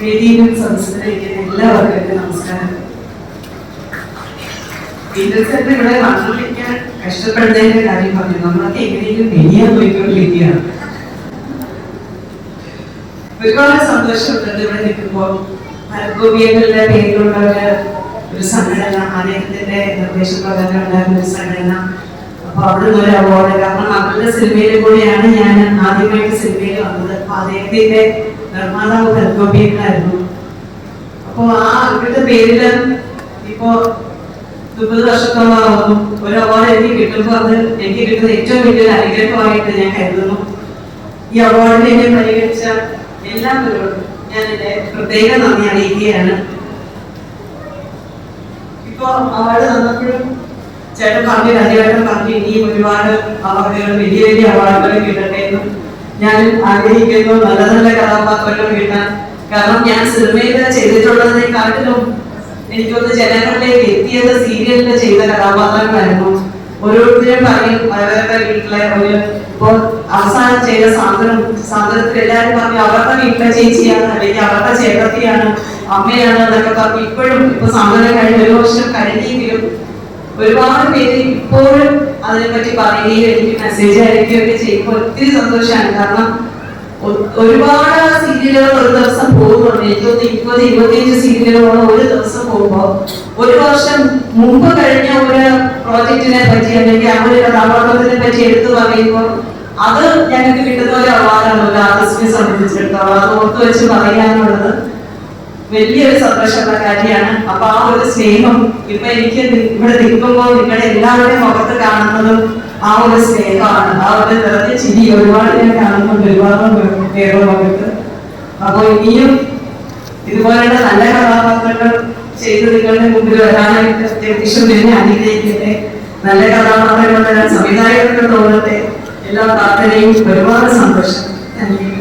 വേദിയിലും സംസ്കരിക്കുന്ന എല്ലാവർക്കും നമസ്കാരം. വിദ്യാർത്ഥി ഇവിടെ വന്നിരിക്കാൻ കഷ്ടപ്പെടുന്നതിന്റെ കാര്യം പറഞ്ഞു. നമ്മളൊക്കെ എങ്ങനെയെങ്കിലും വെളിയാൻ പോയിക്കൊണ്ടിരിക്കുകയാണ്. ഒരുപാട് സന്തോഷമുണ്ട് ഇവിടെ നിൽക്കുമ്പോൾ. മരഗോപിയങ്ങളുടെ പേരിലുള്ള ഒരു- സംഘടന അദ്ദേഹത്തിന്റെ നിർദ്ദേശപ്രകാരം ഉണ്ടായിരുന്ന ഒരു സംഘടന. അപ്പൊ അവിടുന്ന് ഒരു അവാർഡ് കാരണം അവരുടെ സിനിമയിലും കൂടെയാണ് ഞാൻ ആദ്യമായിട്ട് സിനിമയിൽ വന്നത്. അപ്പൊ അദ്ദേഹത്തിന്റെ നിർമ്മാതാവ് മരഗോപിയങ്ങളായിരുന്നു അപ്പോ ആ അവരുടെ പേരിൽ ഇപ്പോ മുപ്പത് വർഷത്തോളമാകുന്നു ഒരു അവാർഡ് എനിക്ക് കിട്ടുമ്പോൾ അത് എനിക്ക് കിട്ടുന്ന ഏറ്റവും വലിയൊരു അനുഗ്രഹമായിട്ട് ഞാൻ കരുതുന്നു. ഈ അവാർഡിനെ എന്നെ പരിഗണിച്ച എല്ലാവരോടും ഞാൻ എന്റെ പ്രത്യേക നന്ദി അറിയിക്കുകയാണ്. ഇപ്പോ അവാർഡ് തന്നപ്പോഴും ചേട്ടൻ പറഞ്ഞു രാജേട്ടൻ പറഞ്ഞു ഇനിയും ഒരുപാട് അവാർഡുകൾ വലിയ വലിയ അവാർഡുകൾ കിട്ടട്ടെ എന്നും ഞാൻ ആഗ്രഹിക്കുന്നു നല്ല നല്ല കഥാപാത്രങ്ങൾ കിട്ടാൻ. കാരണം ഞാൻ സിനിമയിൽ ചെയ്തിട്ടുള്ളതിനെക്കാട്ടിലും എനിക്കൊന്ന് ജനങ്ങളിലേക്ക് എത്തിയത് സീരിയലിൽ ചെയ്ത കഥാപാത്രങ്ങളായിരുന്നു. ഓരോരുത്തരും പറയും അവരുടെ വീട്ടിലെ ഒരു ഇപ്പോൾ അവസാനം ചെയ്ത സാന്ദ്രം സാന്ദ്രത്തിൽ എല്ലാവരും പറഞ്ഞു അവരുടെ വീട്ടിലെ ചേച്ചിയാണ് അല്ലെങ്കിൽ അവരുടെ ചേട്ടത്തിയാണ് അമ്മയാണ് എന്നൊക്കെ പറഞ്ഞു. ഇപ്പോഴും ഇപ്പൊ സാന്ദ്രം കഴിഞ്ഞ ഒരു വർഷം കഴിഞ്ഞെങ്കിലും ഒരുപാട് പേര് ഇപ്പോഴും അതിനെപ്പറ്റി പറയുകയും എനിക്ക് മെസ്സേജ് അയക്കുകയൊക്കെ ചെയ്യുമ്പോൾ ഒത്തിരി സന്തോഷമാണ്. കാരണം ഒരുപാട് സീരിയലുകൾ ഒരു ദിവസം പോകുന്നുണ്ട്. എനിക്ക് തോന്നുന്നു ഇരുപത് ഇരുപത്തിയഞ്ച് സീരിയലുകളോളം ഒരു ദിവസം പോകുമ്പോൾ ഒരു വർഷം മുമ്പ് കഴിഞ്ഞ ഒരു പ്രോജക്റ്റിനെ പറ്റി അല്ലെങ്കിൽ ആ ഒരു കഥാപാത്രത്തിനെ പറ്റി എടുത്തു പറയുമ്പോൾ അത് ഞങ്ങൾക്ക് കിട്ടുന്ന ഒരു അവാർഡാണ് ഒരു ആർട്ടിസ്റ്റിനെ സംബന്ധിച്ചിടത്തോളം. അത് ഓർത്ത് വെച്ച് പറയാനുള്ളത് വലിയൊരു സന്തോഷമുള്ള കാര്യമാണ് അപ്പൊ ആ ഒരു സ്നേഹം ഇപ്പൊ എനിക്ക് ഇവിടെ നിൽക്കുമ്പോൾ നിങ്ങളുടെ എല്ലാവരുടെയും മുഖത്ത് കാണുന്നതും ആ ഒരു സ്നേഹമാണ്. ആ ഒരു നിറഞ്ഞ ചിരി ഒരുപാട് ഞാൻ കാണുന്നുണ്ട്. ഒരുപാട് പേരുടെ അപ്പൊ ഇനിയും ഇതുപോലെയുള്ള നല്ല കഥാപാത്രങ്ങൾ ചെയ്ത് നിങ്ങളുടെ മുമ്പിൽ വരാനായിട്ട് ജഗദീശൻ എന്നെ അനുഗ്രഹിക്കട്ടെ. നല്ല കഥാപാത്രങ്ങൾ വരാൻ സംവിധായകർക്ക് തോന്നട്ടെ. എല്ലാ പ്രാർത്ഥനയും ഒരുപാട് സന്തോഷം. Thank you